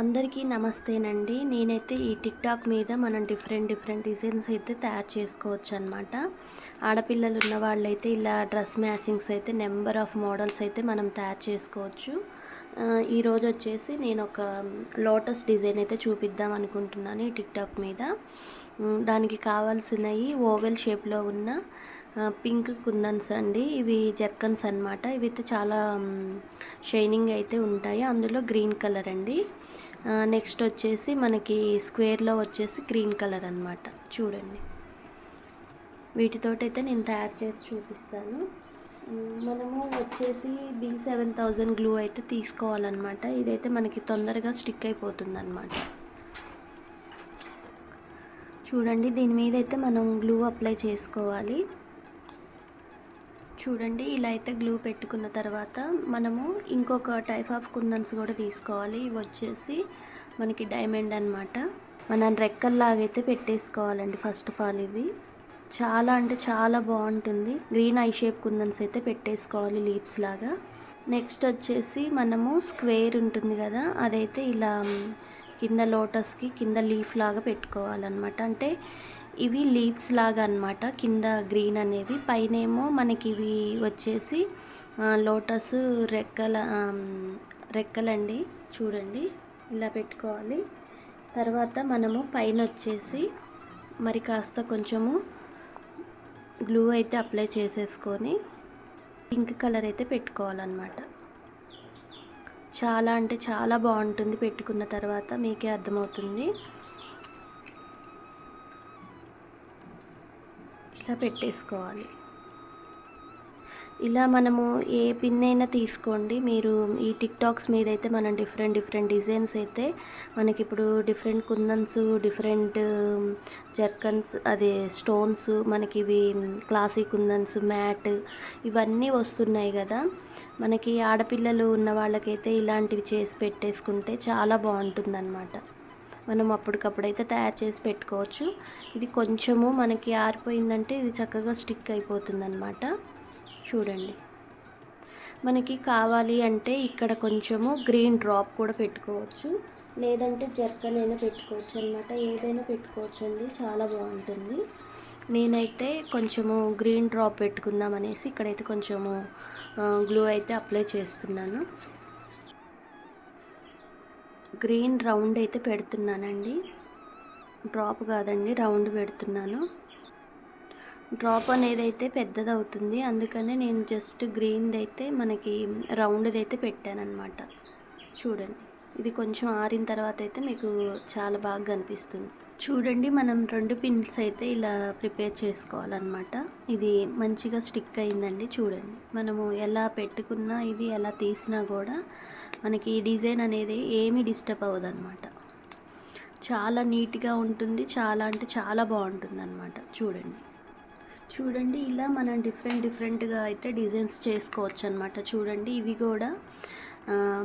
అందరికీ నమస్తేనండి. నేనైతే ఈ టిక్టాక్ మీద మనం డిఫరెంట్ డిఫరెంట్ డిజైన్స్ అయితే తయారు చేసుకోవచ్చు అనమాట ఆడపిల్లలు ఉన్న వాళ్ళైతే ఇలా డ్రెస్ మ్యాచింగ్స్ అయితే నెంబర్ ఆఫ్ మోడల్స్ అయితే మనం తయారు చేసుకోవచ్చు. ఈరోజు వచ్చేసి నేను ఒక లోటస్ డిజైన్ అయితే చూపిద్దాం అనుకుంటున్నాను ఈ టిక్టాక్ మీద. దానికి కావాల్సినవి ఓవెల్ షేప్లో ఉన్న పింక్ కుందన్స్ అండి. ఇవి జర్కన్స్ అనమాట ఇవి అయితే చాలా షైనింగ్ అయితే ఉంటాయి. అందులో గ్రీన్ కలర్ అండి. నెక్స్ట్ వచ్చేసి మనకి స్క్వేర్లో వచ్చేసి గ్రీన్ కలర్ అనమాట చూడండి. వీటితోటైతే నేను తయారు చేసి చూపిస్తాను. మనము వచ్చేసి బి సెవెన్ థౌజండ్ గ్లూ అయితే తీసుకోవాలన్నమాట. ఇదైతే మనకి తొందరగా స్టిక్ అయిపోతుంది అనమాట చూడండి దీని మీద అయితే మనం గ్లూ అప్లై చేసుకోవాలి. చూడండి ఇలా అయితే గ్లూ పెట్టుకున్న తర్వాత మనము ఇంకొక టైప్ ఆఫ్ కుందన్స్ కూడా తీసుకోవాలి. ఇవి వచ్చేసి మనకి డైమండ్ అనమాట మనం రెక్కల్లాగైతే పెట్టేసుకోవాలండి ఫస్ట్ ఆఫ్ ఆల్ ఇవి. చాలా అంటే చాలా బాగుంటుంది. గ్రీన్ ఐ షేప్ కుందన్స్ అయితే పెట్టేసుకోవాలి లీవ్స్ లాగా. నెక్స్ట్ వచ్చేసి మనము స్క్వేర్ ఉంటుంది కదా అదైతే ఇలా కింద లోటస్కి కింద లీఫ్ లాగా పెట్టుకోవాలన్నమాట. అంటే ఇవి లీవ్స్ లాగా అనమాట కింద గ్రీన్ అనేవి. పైనేమో మనకి ఇవి వచ్చేసి లోటస్ రెక్కల రెక్కలండి. చూడండి ఇలా పెట్టుకోవాలి. తర్వాత మనము పైన వచ్చేసి మరి కాస్త కొంచెము గ్లూ అయితే అప్లై చేసేసుకొని పింక్ కలర్ అయితే పెట్టుకోవాలన్నమాట. చాలా అంటే చాలా బాగుంటుంది పెట్టుకున్న తర్వాత మీకే అర్థమవుతుంది. ఇలా పెట్టేసుకోవాలి. ఇలా మనము ఏ పిన్ అయినా తీసుకోండి. మీరు ఈ టిక్ టాక్స్ మీద అయితే మనం డిఫరెంట్ డిఫరెంట్ డిజైన్స్ అయితే మనకి ఇప్పుడు డిఫరెంట్ కుందన్స్ డిఫరెంట్ జర్కన్స్ అదే స్టోన్స్ మనకి ఇవి క్లాసిక్ కుందన్స్ మ్యాట్ ఇవన్నీ వస్తున్నాయి కదా మనకి ఆడపిల్లలు ఉన్న వాళ్ళకైతే ఇలాంటివి చేసి పెట్టేసుకుంటే చాలా బాగుంటుంది మనం అప్పటికప్పుడైతే తయారు చేసి పెట్టుకోవచ్చు. ఇది కొంచెము మనకి ఆరిపోయిందంటే ఇది చక్కగా స్టిక్ అయిపోతుంది అనమాట చూడండి. మనకి కావాలి అంటే ఇక్కడ కొంచెము గ్రీన్ డ్రాప్ కూడా పెట్టుకోవచ్చు. లేదంటే జర్కన్ అయినా పెట్టుకోవచ్చు అనమాట ఏదైనా పెట్టుకోవచ్చు అండి చాలా బాగుంటుంది. నేనైతే కొంచెము గ్రీన్ డ్రాప్ పెట్టుకుందాం అనేసి ఇక్కడైతే కొంచెము గ్లూ అయితే అప్లై చేస్తున్నాను. గ్రీన్ రౌండ్ అయితే పెడుతున్నానండి. డ్రాప్ కాదండి రౌండ్ పెడుతున్నాను. డ్రాప్ అనేది అయితే పెద్దది అవుతుంది అందుకనే నేను జస్ట్ గ్రీన్ది అయితే మనకి రౌండ్ది అయితే పెట్టానమాట చూడండి. ఇది కొంచెం ఆరిన తర్వాత అయితే మీకు చాలా బాగా కనిపిస్తుంది. చూడండి మనం రెండు పిన్స్ అయితే ఇలా ప్రిపేర్ చేసుకోవాలన్నమాట. ఇది మంచిగా స్టిక్ అయిందండి. చూడండి. మనము ఎలా పెట్టుకున్నా ఇది ఎలా తీసినా కూడా మనకి ఈ డిజైన్ అనేది ఏమీ డిస్టర్బ్ అవ్వదు అనమాట చాలా నీట్గా ఉంటుంది. చాలా అంటే చాలా బాగుంటుంది అన్నమాట చూడండి. చూడండి ఇలా మనం డిఫరెంట్ డిఫరెంట్గా అయితే డిజైన్స్ చేసుకోవచ్చు అనమాట చూడండి ఇవి కూడా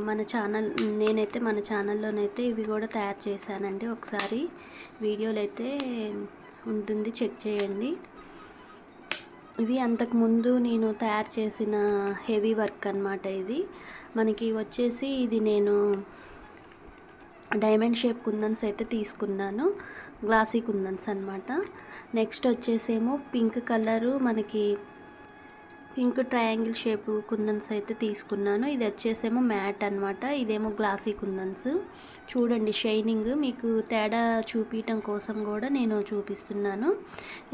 మన ఛానల్ నేనైతే మన ఛానల్లోనైతే ఇవి కూడా తయారు చేశానండి. ఒకసారి వీడియోలు అయితే ఉంటుంది చెక్ చేయండి. ఇవి అంతకుముందు నేను తయారు చేసిన హెవీ వర్క్ అనమాట ఇది. మనకి వచ్చేసి ఇది నేను డైమండ్ షేప్ కుందన్స్ అయితే తీసుకున్నాను గ్లాసీ కుందన్స్ అనమాట నెక్స్ట్ వచ్చేసేమో పింక్ కలరు మనకి పింక్ ట్రయాంగిల్ షేప్ కుందన్స్ అయితే తీసుకున్నాను. ఇది వచ్చేసేమో మ్యాట్ అనమాట ఇదేమో గ్లాసీ కుందన్స్. చూడండి షైనింగ్. మీకు తేడా చూపించటం కోసం కూడా నేను చూపిస్తున్నాను.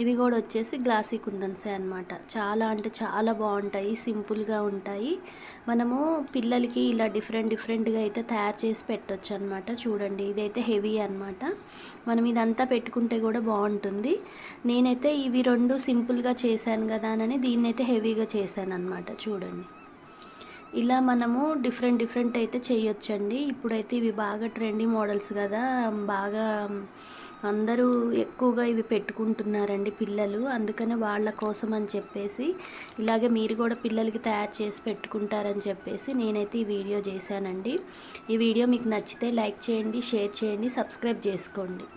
ఇవి కూడా వచ్చేసి గ్లాసీ కుందన్సే అనమాట చాలా అంటే చాలా బాగుంటాయి సింపుల్గా ఉంటాయి. మనము పిల్లలకి ఇలా డిఫరెంట్ డిఫరెంట్గా అయితే తయారు చేసి పెట్టవచ్చు అనమాట చూడండి ఇదైతే హెవీ అనమాట మనం ఇదంతా పెట్టుకుంటే కూడా బాగుంటుంది. నేనైతే ఇవి రెండు సింపుల్గా చేశాను కదా అని దీన్నైతే అయితే హెవీగా చేశాను అనమాట చూడండి. ఇలా మనము డిఫరెంట్ డిఫరెంట్ అయితే చేయొచ్చండి. ఇప్పుడైతే ఇవి బాగా ట్రెండీ మోడల్స్ కదా. బాగా అందరూ ఎక్కువగా ఇవి పెట్టుకుంటున్నారండి పిల్లలు. అందుకనే వాళ్ళ కోసం అని చెప్పేసి ఇలాగే మీరు కూడా పిల్లలకి తయారు చేసి పెట్టుకుంటారని చెప్పేసి నేనైతే ఈ వీడియో చేశానండి. ఈ వీడియో మీకు నచ్చితే లైక్ చేయండి షేర్ చేయండి సబ్స్క్రైబ్ చేసుకోండి.